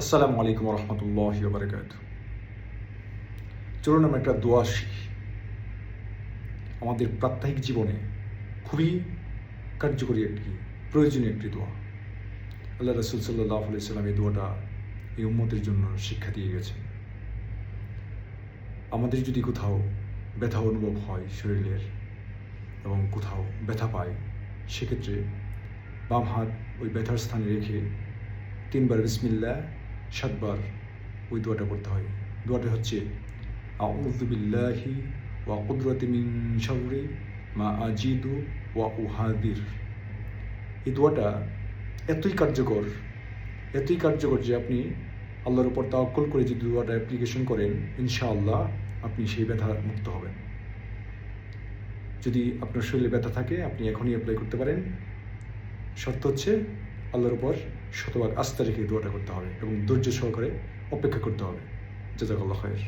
আসসালামু আলাইকুম রহমতুল্লাহ বারকাত চলুন আমরা একটা দোয়া শিখি আমাদের প্রাত্যহিক জীবনে খুবই কার্যকরী একটি, প্রয়োজনীয় একটি দোয়া। আল্লাহ রসুল সাল্লাহ আলাইসাল্লাম এই দোয়াটা এই উম্মতের জন্য শিক্ষা দিয়ে গেছেন। আমাদের যদি কোথাও ব্যথা অনুভব হয় শরীরের এবং কোথাও ব্যথা পায়, সেক্ষেত্রে বাম হাত ওই ব্যথার স্থানে রেখে তিনবার বিসমিল্লা সাতবার ওই দোয়াটা পড়তে হয়। দোয়াটা হচ্ছে আউযুবিল্লাহি ওয়া কুদরতি মিন শাররি মা আজিদু ওয়া উহাদির। এই দোয়াটা এতই কার্যকর এতই কার্যকর যে আপনি আল্লাহর উপর তাওয়াক্কুল করে যদি দোয়াটা অ্যাপ্লিকেশন করেন, ইনশাআল্লাহ আপনি সেই ব্যথা মুক্ত হবেন। যদি আপনার শরীরে ব্যথা থাকে, আপনি এখনই অ্যাপ্লাই করতে পারেন। শর্ত হচ্ছে আল্লাহর উপর শতভাগ আস্থা রেখে দোয়াটা করতে হবে এবং ধৈর্য সহকারে অপেক্ষা করতে হবে। জাজাকাল্লাহ খায়ের।